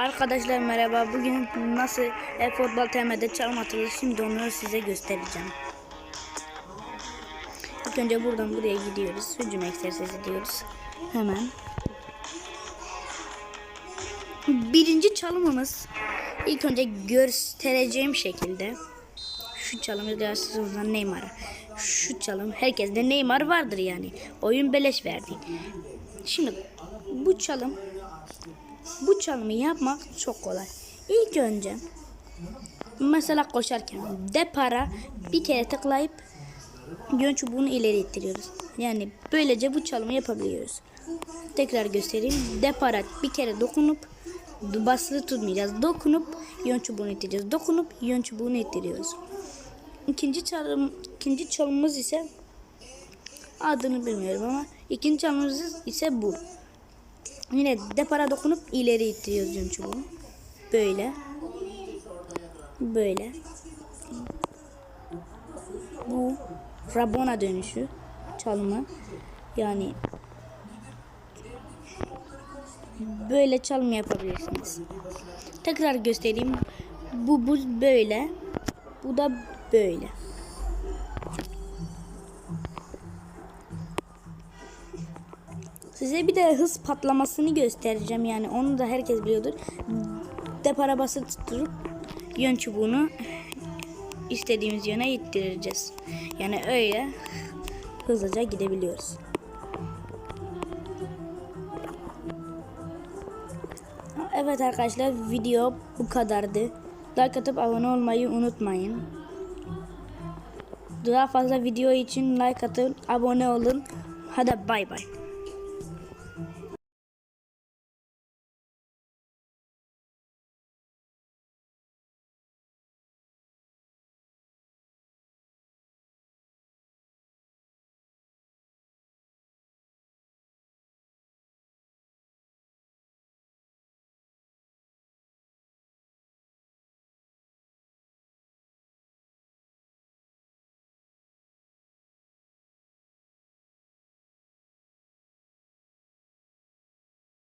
Arkadaşlar merhaba. Bugün nasıl e-futbol TM'de çalım atılır şimdi onu size göstereceğim. İlk önce buradan buraya gidiyoruz. Hücum egzersizi diyoruz. Hemen. Birinci çalımımız ilk önce göstereceğim şekilde şu çalımı da Neymar'a. Şu çalım herkeste Neymar vardır yani. Oyun beleş verdi. Şimdi bu çalım bu çalımı yapmak çok kolay. İlk önce mesela koşarken depara bir kere tıklayıp yön çubuğunu ileri ittiriyoruz. Yani böylece bu çalımı yapabiliyoruz. Tekrar göstereyim. Depara bir kere dokunup basılı tutmayacağız. Dokunup yön çubuğunu ittireceğiz. Dokunup yön çubuğunu ittiriyoruz. İkinci çalım ikinci çalımımız ise adını bilmiyorum ama ikinci çalımımız ise bu. Yine depara dokunup ileri ittiriyoruz yön çubuğu. Böyle. Böyle. Bu Rabona dönüşü çalımı. Yani böyle çalım yapabilirsiniz. Tekrar göstereyim. Bu bu böyle. Bu da böyle. Size bir de hız patlamasını göstereceğim yani onu da herkes biliyordur. Depara basılı tutup yön çubuğunu istediğimiz yöne ittireceğiz. Yani öyle hızlıca gidebiliyoruz. Evet arkadaşlar video bu kadardı. Like atıp abone olmayı unutmayın. Daha fazla video için like atın, abone olun. Hadi bay bay.